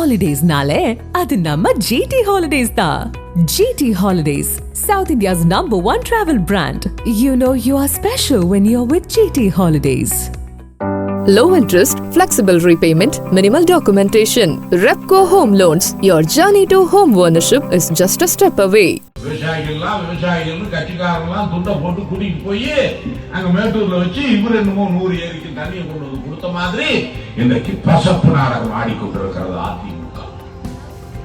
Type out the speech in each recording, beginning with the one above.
ஹாலிடேஸ்னாலே அது நம்ம ஜிடி ஹாலிடேஸ் தான் GT Holidays South India's number one travel brand you know you are special when you are with GT Holidays Low interest, flexible repayment, minimal documentation. Repco Home Loans. Your journey to home ownership is just a step away. விவசாயிகள்லாம் விவசாயிகள் கட்சிக்காரெல்லாம் துண்டை போட்டு கூட்டிட்டு போய் அங்க மேட்டூர்ல வச்சு இவர் என்னமோ நூறு ஏரிக்கு தண்ணியை கொண்டு வந்து கொடுத்த மாதிரி இன்றைக்கு பசப்பு நாடகம் ஆடிக்கொண்டிருக்கிறது அதிமுக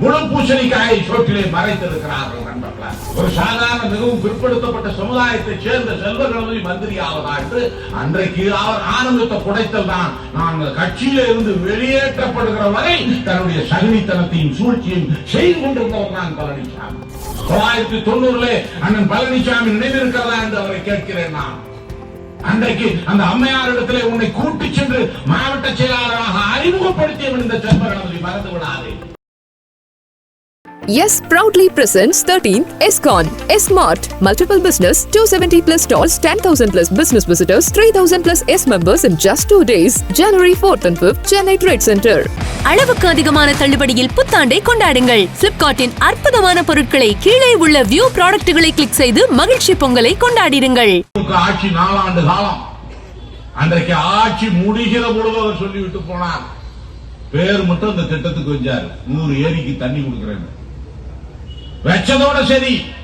முழு பூசணிக்காயை சோற்றிலே மறைத்திருக்கிறார்கள் நண்பர்களால் ஒரு சாதாரண மிகவும் பிற்படுத்தப்பட்ட சமுதாயத்தைச் சேர்ந்த செல்வகணபதி மந்திரி ஆவதா என்று அன்றைக்கு அவர் ஆனந்தத்தை குடைத்தல் தான். நாங்கள் கட்சியில இருந்து வெளியேற்றப்படுகிற வரை தன்னுடைய சகுனித்தனத்தையும் சூழ்ச்சியும் செய்து கொண்டிருந்தவர் தான் பழனிசாமி. தொள்ளாயிரத்தி தொண்ணூறுல அண்ணன் பழனிசாமி நினைவிருக்கிறதா என்று அவரை கேட்கிறேன் நான். அன்றைக்கு அந்த அம்மையார் உன்னை கூட்டிச் சென்று மாவட்ட செயலாளராக அறிமுகப்படுத்தியவன் இந்த செல்வகணபதி மறந்து விடாதே. Yes proudly presents 13th SCON. S-Mart. Multiple business, 270 plus stalls, 10,000 plus business visitors, 3,000 plus S members in just two days. January 4th and 5th, Chennai Trade Center. அளவுக்கு அதிகமான தள்ளுபடியில் புத்தாண்டை கொண்டாடுங்கள் பிளிப்கார்ட்டின் அற்புதமான பொருட்களை கீழே உள்ள வியூ ப்ராடக்ட்டுகளை கிளிக் செய்து மகிழ்ச்சி பொங்கலை கொண்டாடிடுங்கள் ஆட்சி நாலாண்டு காலம் அன்றைக்கு ஆட்சி முடிகிற பொழுது அவர் சொல்லிவிட்டு போனார் பேர் மட்டும் இந்த திட்டத்துக்கு வச்சாரு நூறு ஏரிக்கு தண்ணி கொடுக்கிறேன் வச்சதோட சரி.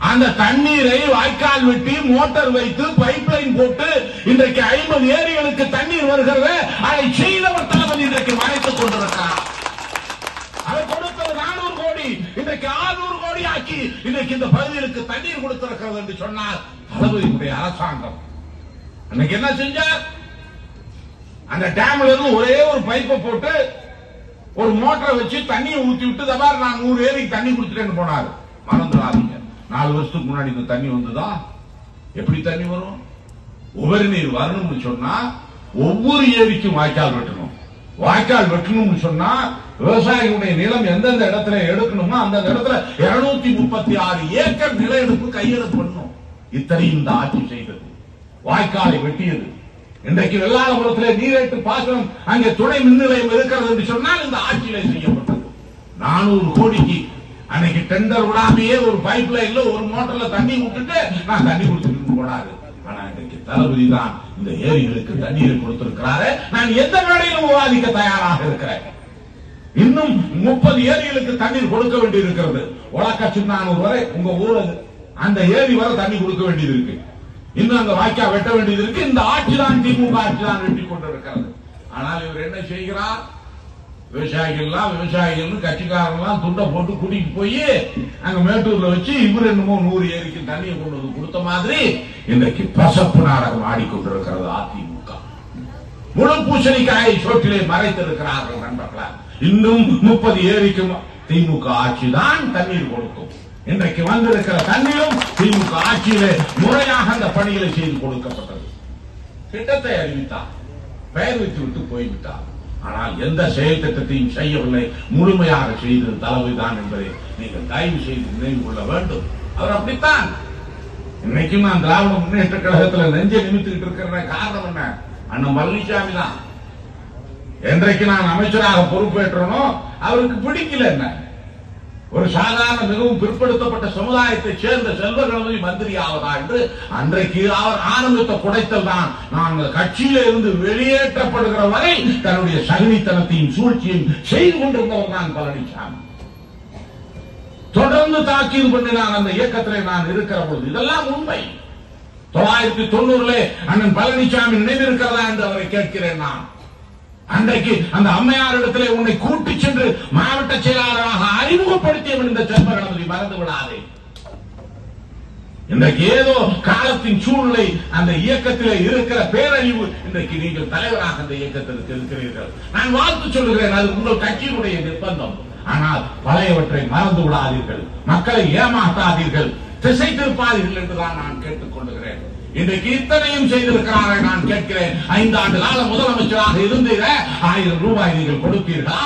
அந்த தண்ணீரை வாய்க்கால் வெட்டி மோட்டார் வைத்து பைப் லைன் போட்டு இன்றைக்கு ஐம்பது ஏரிகளுக்கு தண்ணீர் வருகிறது அதை செய்தவர் தளபதி இன்றைக்கு மறைத்துக் கொண்டிருக்கிறார். அதை கொடுத்தது நானூறு கோடி. இன்றைக்கு ஆறுநூறு கோடி ஆக்கி இன்றைக்கு இந்த பகுதிகளுக்கு தண்ணீர் கொடுத்திருக்கிறது என்று சொன்னார் தளபதியுடைய அரசாங்கம். அன்னைக்கு என்ன செஞ்சார்? அந்த டேம்ல இருந்து ஒரே ஒரு பைப்பை போட்டு ஒரு மோட்டரை வச்சு தண்ணியை ஊத்தி விட்டு தபார் நான் நூறு ஏரிக்கு தண்ணி குடிச்சிட்டேன்னு போனாரு. மறந்துடாதீங்க. நாலு வருஷத்துக்கு முன்னாடி இந்த தண்ணி வந்ததா? எப்படி தண்ணி வரும்? உபரி நீர் வரணும்னு சொன்னா ஒவ்வொரு ஏரிக்கும் வாய்க்கால் வெட்டணும். வாய்க்கால் வெட்டணும்னு சொன்னா விவசாயிகளுடைய நிலம் எந்தெந்த இடத்துல எடுக்கணுமோ அந்தந்த இடத்துல இருநூத்தி முப்பத்தி ஆறு ஏக்கர் நில எடுப்பு கையெழுத்து பண்ணணும். இத்தனையும் இந்த ஆட்சி செய்தது. வாய்க்காலை வெட்டியது. இன்றைக்கு வெள்ளாளபுரத்திலே நீரேற்று பாசனம் அங்கே துணை மின் நிலையம் இருக்கிறது என்று சொன்னால் இந்த ஆட்சியிலே செய்யப்பட்டது. நானூறு கோடிக்கு அன்னைக்கு டெண்டர் விடாமையே ஒரு பைப் லைன்ல ஒரு மோட்டர்ல தண்ணி விட்டுட்டு நான் தண்ணி கொடுத்துட்டு போனாரு ஆனா இன்றைக்கு தளபதி தான் இந்த ஏரிகளுக்கு தண்ணீரை கொடுத்திருக்கிறாரு. நான் எந்த வேலையிலும் விவாதிக்க தயாராக இருக்கிறேன். இன்னும் முப்பது ஏரிகளுக்கு தண்ணீர் கொடுக்க வேண்டி இருக்கிறது உலக்க சின்னானூர் வரை உங்க ஊரது அந்த ஏரி வரை தண்ணி கொடுக்க வேண்டியது இருக்கு இன்னும் அந்த வாய்க்கா வெட்ட வேண்டியது இருக்கு. இந்த ஆட்சிதான் திமுக ஆட்சிதான் வெட்டி கொண்டிருக்கிறது. ஆனால் இவர் என்ன செய்கிறார்? விவசாயிகள்லாம் விவசாயிகள் கட்சிக்காரங்களாம் துண்டை போட்டு கூட்டிட்டு போய் அங்க மேட்டூர்ல வச்சு இவர் என்னமோ நூறு ஏரிக்கு தண்ணியை கொண்டு வந்து கொடுத்த மாதிரி இன்றைக்கு பசப்பு நாடகம் ஆடிக்கொண்டிருக்கிறது அதிமுக. முழு பூசணிக்காயை சோற்றிலே மறைத்திருக்கிறார்கள் நண்பர்களா. இன்னும் முப்பது ஏரிக்கு திமுக ஆட்சிதான் தண்ணீர் கொடுக்கும். இன்றைக்கு வந்திருக்கிற தண்ணீரும் திமுக ஆட்சியிலே முறையாக அந்த பணிகளை செய்து கொடுக்கப்பட்டது. திட்டத்தை அறிவித்தார் பெயர் வைத்து விட்டு போய்விட்டார் ஆனால் எந்த செயல் திட்டத்தையும் செய்யவில்லை. முழுமையாக செய்தது தலைமைதான் என்பதை நீங்கள் தயவு செய்து நினைவு கொள்ள வேண்டும். அவர் அப்படித்தான். இன்னைக்கும் நான் திராவிட முன்னேற்ற கழகத்துல நெஞ்சை நிமித்துக்கிட்டு இருக்கிற காரணம் என்ன? அண்ணன் பழனிசாமி தான். என்றைக்கு நான் அமைச்சராக பொறுப்பேற்றனோ அவருக்கு பிடிக்கல என்ன? ஒரு சாதாரண மிகவும் பிற்படுத்தப்பட்ட சமுதாயத்தைச் சேர்ந்த செல்வ மந்திரி ஆவதா என்று அன்றைக்கு அவர் ஆரம்பித்த குடைத்தல் தான். நாங்கள் கட்சியில இருந்து வெளியேற்றப்படுகிற வரை தன்னுடைய சகுனித்தனத்தையும் சூழ்ச்சியும் செய்து கொண்டிருந்தவர் தான் பழனிசாமி. தொடர்ந்து தாக்கீது பண்ணினான் அந்த இயக்கத்திலே நான் இருக்கிற பொழுது. இதெல்லாம் உண்மை. தொள்ளாயிரத்தி தொண்ணூறுல அண்ணன் பழனிசாமி நினைவிருக்கிறதா என்று அவரை கேட்கிறேன் நான். அன்றைக்கு அந்த அம்மையார் இடத்திலே உன்னை கூட்டி சென்று மாவட்ட செயலாளராக அறிமுகப்படுத்தியவன் இந்த செல்வ கணபதி மறந்து விடாதே இன்றைக்கு ஏதோ காலத்தின் சூழ்நிலை அந்த இயக்கத்தில் இருக்கிற பேரழிவு இன்றைக்கு நீங்கள் தலைவராக அந்த இயக்கத்திற்கு இருக்கிறீர்கள். நான் வாழ்த்து சொல்லுகிறேன் அது உங்கள் கட்சியினுடைய நிர்பந்தம். ஆனால் பழையவற்றை மறந்து விடாதீர்கள் மக்களை ஏமாற்றாதீர்கள். திசை திருப்பாதீர்கள் என்றுதான் நான் கேட்டுக் கொள்ளுகிறேன். இன்றைக்கு இத்தனையும் செய்திருக்கிறார்கள் நான் கேட்கிறேன். ஐந்து ஆண்டு கால முதலமைச்சராக இருந்தீர ஆயிரம் ரூபாய் நீங்கள் கொடுத்தீர்களா?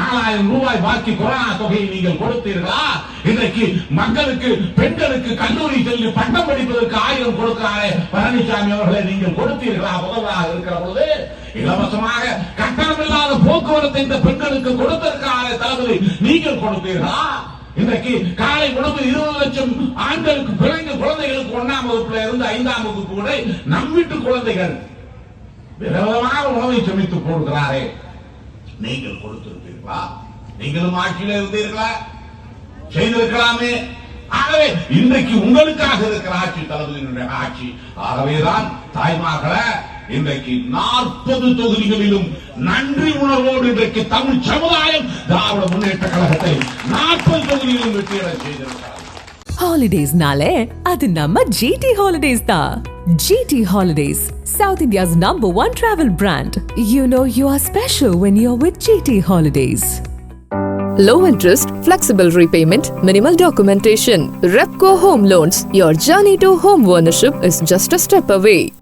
நாலாயிரம் ரூபாய் பாக்கி கொரோனா தொகையை நீங்கள் கொடுத்தீர்களா? இன்றைக்கு மக்களுக்கு பெண்களுக்கு கல்லூரி சென்று பட்டம் படிப்பதற்கு ஆயிரம் கொடுக்கிறாரே. பழனிசாமி அவர்களை நீங்கள் கொடுத்தீர்களா? முதல்வராக இருக்கிற பொழுது இலவசமாக கட்டணமில்லாத போக்குவரத்தை இந்த பெண்களுக்கு கொடுத்திருக்கிறாரே தளபதி. நீங்கள் கொடுத்தீர்களா? இன்றைக்கு காலை உணவு இருபது லட்சம் ஆண்களுக்கு பிறந்த குழந்தைகளுக்கு ஒன்னாம் வகுப்புல இருந்து ஐந்தாம் வகுப்பு கூட நம் வீட்டு குழந்தைகள் விதவிதமாக உணவை சமைத்து கொடுக்கிறாரே. நீங்கள் கொடுத்திருப்பீர்களா? நீங்களும் ஆட்சியில் இருந்தீர்களா? செய்திருக்கலாமே. ஆகவே இன்றைக்கு உங்களுக்காக இருக்கிற ஆட்சி தளபதியினுடைய ஆட்சி. ஆகவேதான் தாய்மார்கள இன்றைக்கு நாற்பது தொகுதிகளிலும் நன்றி உணர்வோடு இன்றைக்கு தமிழ் சமுதாயம் திராவிட முன்னேற்ற கழகத்தை நாற்பது தொகுதிகளிலும் வெற்றியடை செய்திருக்கிறார் ஹாலிடேஸ்னாலே அது நம்ம ஜிடி ஹாலிடேஸ் தான். GT Holidays South India's number one travel brand you know you are special when you are with GT Holidays Low interest, flexible repayment, minimal documentation. Repco Home Loans. Your journey to home ownership is just a step away.